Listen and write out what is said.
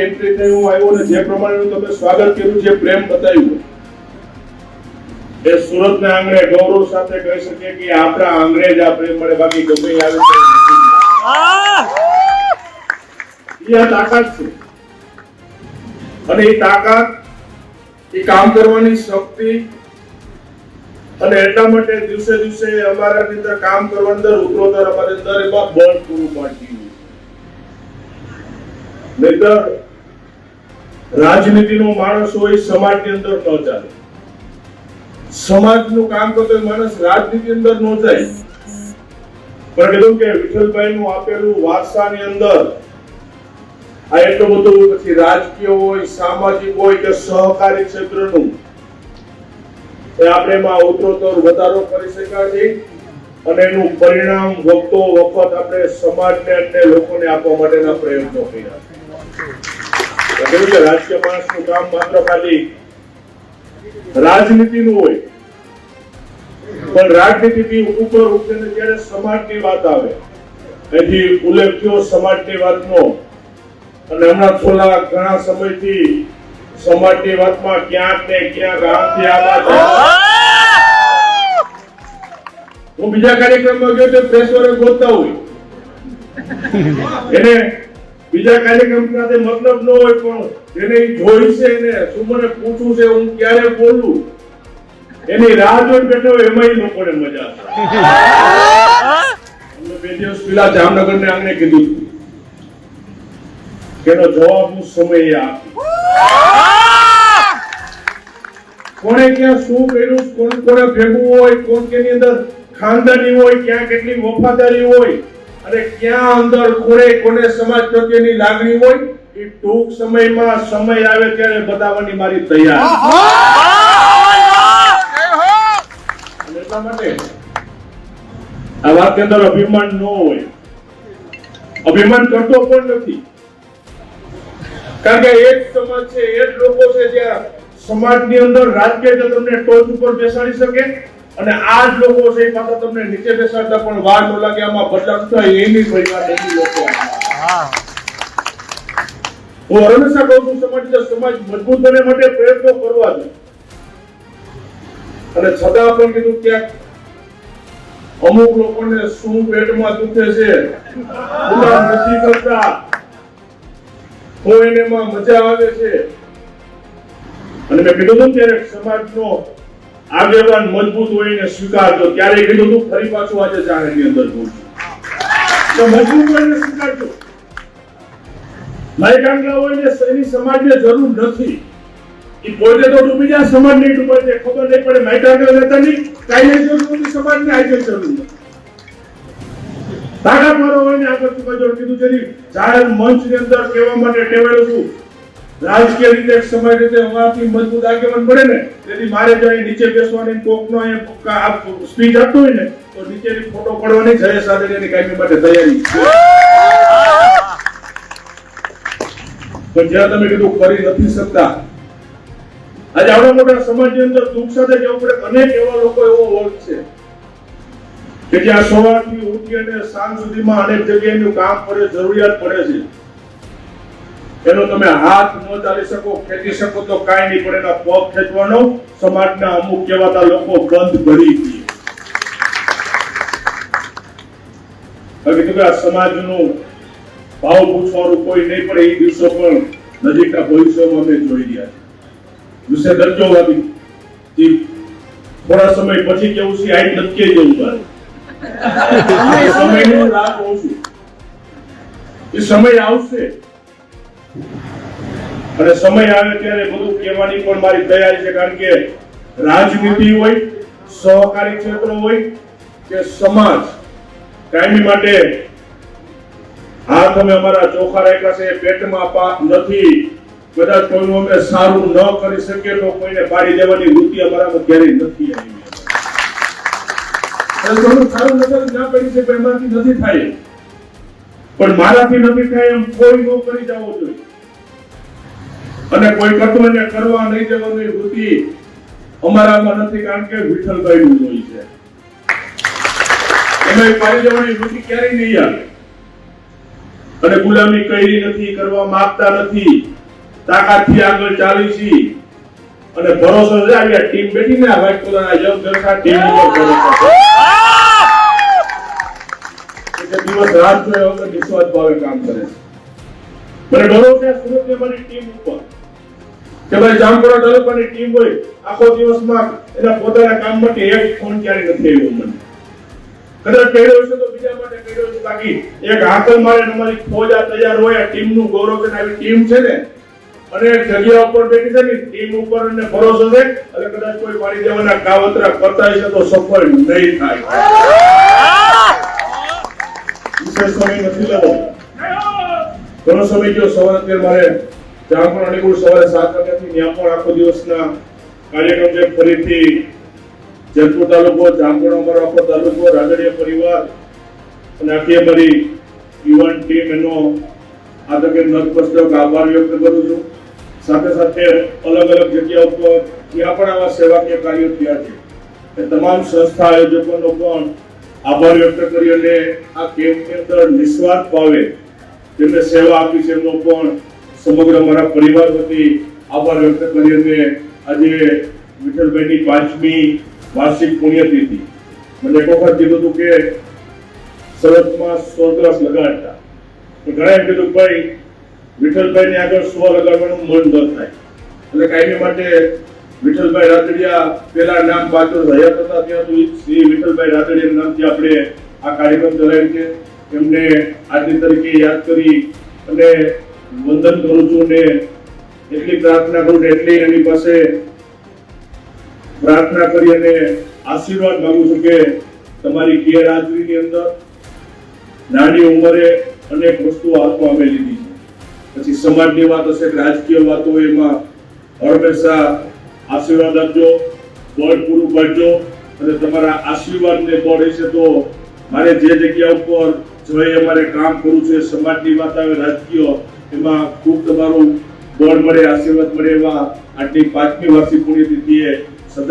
Entry થઈ હું આવ્યો અને જે પ્રમાણેનું તમે સ્વાગત કર્યું જે પ્રેમ બતાવ્યું એ સુરતના આંગણે ગૌરવ સાથે કહી શકીએ કે આપણા અંગ્રેજ આ પ્રેમ મળે, બાકી ગમે આવે તાકાત છે. અને એ તાકાત, એ કામ કરવાની શક્તિ, અને એટલા માટે દિવસે દિવસે અમારા અંદર કામ કરવા અંદર ઉત્તરોત્તર અમારી અંદર એમાં બળ પૂરું પાડતી હોય નહીતર રાજનીતિનો માણસ હોય, સમાજની અંદર ન ચાલે. સમાજનું કામ કરતો માણસ રાજનીતિ અંદર ન જાય. પણ કીધું કે વિઠ્ઠલભાઈ નું આપેલું વારસાની અંદર આ એટલું બધું પછી રાજકીય હોય, સામાજિક હોય કે સહકારી ક્ષેત્રનું, એ આપણે એમાં ઉત્તરોત્તર વધારો કરી શકાય છીએ. અને એનું પરિણામ વખતો વખત આપણે સમાજને અને લોકોને આપવા માટેના પ્રયત્નો કર્યા. છે રાજકીય માણસનું કામ માત્ર ખાલી રાજનીતિનું વાત આવે ક્યાંક ને ક્યાંક આમથી આ હું બીજા કાર્યક્રમમાં ગયો તો પ્રેસવાળા ગોતતા હોય. એને બીજા કાર્યક્રમ સાથે મતલબ ન હોય પણ જેને જોઈ છે એને શું મને પૂછવું છે હું ક્યારે બોલું? એની રાહ જોઈ બેઠો એમાં લોકોને મજા. બે દિવસ પેલા જામનગર ને આંગણે કીધું એનો જવાબ હું સમય કોને ક્યાં શું કર્યું, કોણ કોને ભેગું હોય, કોણ કેની અંદર ખાનદાની હોય, ક્યાં કેટલી વફાદારી હોય અને ક્યાં અંદર કોને કોને સમાજ પ્રત્યેની લાગણી હોય એ ટૂંક સમયમાં સમય આવે ત્યારે બતાવવાની મારી તૈયાર. એટલા માટે આ વાતની અંદર અભિમાન ન હોય. અભિમાન કરતો પણ નથી. કારણ કે એ જ સમાજ છે એ જ લોકો છે જ્યાં સમાજની અંદર રાજકીય તંત્રને તમને ટોચ ઉપર બેસાડી શકે અને આ જ લોકો છે માત્ર તમને નીચે બેસાડતા પણ વાર ન લાગે આમાં બદલાવ થાય એની પરિવાર નથી લોકો હું. હંમેશા કહું છું સમાજ સમાજ મજબૂત બને માટે પ્રયત્નો કરવા જોઈએ અને છતાં પણ કીધું ક્યાંક અમુક લોકોને શું પેટમાં દુખે છે નથી કરતા. કોઈ મજા આવે છે. અને મેં કીધું હતું ત્યારે સમાજનો આગેવાન મજબૂત હોય ને સ્વીકારજો. ત્યારે કીધું તું, ફરી પાછું આજે જાહેરની અંદર તો મજબૂત હોય ને સ્વીકારજો. મારી હોય ને એની સમાજને જરૂર નથી. એ પોતે તો ડૂબી જાય, સમાજ નહીં ડૂબે છે ખબર નહીં પડે. કાંગલા લેતા નહીં કાંઈ નહીં જરૂર નથી સમાજને આજે જરૂર નથી. તાકાત મારો હોય ને આગળ ચૂકા જોડ કીધું છે જાહેર મંચની અંદર કહેવા માટે ટેવાયેલો છું. રાજકીય રીતે સમય રીતે હોવાથી મજબૂત આગેવાન બને ને, તેથી મારે જો નીચે બેસવાની કોકનો અહીંયા સ્પીચ આપતો હોય ને, તો નીચેની ફોટો પડવાની જય સાથે એની કાયમી માટે તૈયારી. પણ જ્યાં તમે કીધું કરી નથી શકતા. આજે આવડા મોટા સમાજની અંદર દુઃખ સાથે જવું પડે, અનેક એવા લોકો એવો વર્ગ છે કે જ્યાં સવારથી ઉઠી અને સાંજ સુધીમાં અનેક જગ્યાએ એનું કામ પડે જરૂરિયાત પડે છે. એનો તમે હાથ ન ચાલી શકો ખેંચી શકો તો કાંઈ નહીં પણ એના પગ ખેંચવાનો સમાજના અમુક કહેવાતા લોકો બંધ કરી દઈએ હવે કીધું કે આ સમાજનું ભાવ પૂછવાનું કોઈ નહીં પડે એ દિવસો પણ નજીકના ભવિષ્યમાં અમે જોઈ રહ્યા છે વિશે દરજ્જો વાદી એ થોડા સમય પછી કેવું છે આઈ નક્કી જવું બાર સમયની રાહ કહું છું એ સમય આવશે. અને સમય આવે ત્યારે બધું કહેવાની પણ મારી તૈયારી છે, કારણ કે રાજનીતિ હોય, સહકારી ક્ષેત્ર હોય કે સમાજ, કાયમી માટે હાથ તમે અમારા ચોખા રાખ્યા છે, પેટમાં પાક નથી. કદાચ કોઈનું અમે સારું ન કરી શકીએ તો કોઈને પાડી દેવાની વૃત્તિ અમારામાં ક્યારેય નથી આવી. સારું નજર ના પડી શકે એમાંથી નથી થાય. પણ મારાથી નથી થાય એમ કોઈ ન કરી જવો જોઈએ. અને કોઈ એને કરવા નહીં જવાની વૃત્તિ અમારામાં નથી, કારણ કે વિઠ્ઠલભાઈ નું હોય છે. એમાં પાડી જવાની વૃત્તિ ક્યારેય નહીં આવે. અને ગુલામી કરી નથી, કરવા માંગતા નથી. તાકાતથી આગળ ચાલી છીએ. અને ભરોસો આવી ટીમ બેઠી ને કલર આ યંગ જલસા ટીમ ઉપર ભરોસો છે. દિવસ રાત જોયા વગર નિસ્વાર્થ ભાવે કામ કરે છે. મને ભરોસો છે, સુરતની ટીમ ઉપર. કે ભાઈ જામપુરા તાલુકાની ટીમ હોય, આખો દિવસમાં એના પોતાના કામ માટે એક ફોન ક્યારે નથી આવ્યો મને. કદાચ કર્યો હશે તો બીજા માટે કર્યો છે બાકી એક હાકલ મારે અમારી ફોજ આ તૈયાર હોય, આ ટીમનું ગૌરવ છે આવી ટીમ છે ને, અને જગ્યા ઉપર બેઠી છે ને, ટીમ ઉપર અને ભરોસો છે, એટલે કદાચ કોઈ મારી દેવાના કાવતરા કરતા હશે તો સફળ નહીં થાય. વિશેષ સમય નથી લેવો. ઘણો સમય ગયો, સવારે અત્યારે મારે જામપુર અનુકૂળ સવારે સાત વાગ્યાથી ત્યાં પણ આખો દિવસના કાર્યક્રમ છે. ફરીથી જેતપુર તાલુકો જામપુર અમારો તાલુકો રાજડીયા પરિવાર અને આખી અમારી યુવાન ટીમ એનો આ તકે નતમસ્તક આભાર વ્યક્ત કરું છું. સાથે સાથે અલગ અલગ જગ્યા ઉપર ત્યાં પણ આવા સેવાકીય કાર્યો થયા છે, એ તમામ સંસ્થા આયોજકોનો પણ આભાર વ્યક્ત કરી અને આ કેમ્પની અંદર નિસ્વાર્થ ભાવે જેમને સેવા આપી છે એમનો પણ સમગ્ર મારા પરિવાર વતી આભાર વ્યક્ત કરી અને આજે વિઠ્ઠલભાઈની પાંચમી વાર્ષિક પુણ્યતિથિ. મને એક વખત કીધું હતું કે સરહદમાં સો ગ્લાસ લગાડતા. ઘણા એમ કીધું, ભાઈ, વિઠ્ઠલભાઈને આગળ સો લગાડવાનું મન ન થાય. એટલે કાયમી માટે વિઠ્ઠલભાઈ રાદડિયા પેલા નામ પાછળ રહ્યા હતા ત્યાં સુધી શ્રી વિઠ્ઠલભાઈ રાદડિયા નામથી આપણે આ કાર્યક્રમ ચલાવ્યો છે. એમને આજની તરીકે યાદ કરી અને વંદન કરું છું ને એટલી પ્રાર્થના કરું એટલી એની પાસે પ્રાર્થના કરી અને આશીર્વાદ માંગુ છું કે તમારી ગેરહાજરીની અંદર નાની ઉંમરે અનેક વસ્તુઓ હાથમાં અમે લીધી છે. પછી સમાજની વાત હશે, રાજકીય વાત હોય એમાં હંમેશા આશીર્વાદ આપજો, બળ પૂરું પાડજો અને તમારા આશીર્વાદને બળ હશે તો મારે જે જગ્યા ઉપર જોઈએ અમારે કામ કરવું છે, સમાજની વાત આવે, રાજકીય એમાં ખૂબ તમારું બળ મળે આશીર્વાદ મળે એવા આટલી પાંચમી વાર્ષિક પુણ્યતિથિએ સદા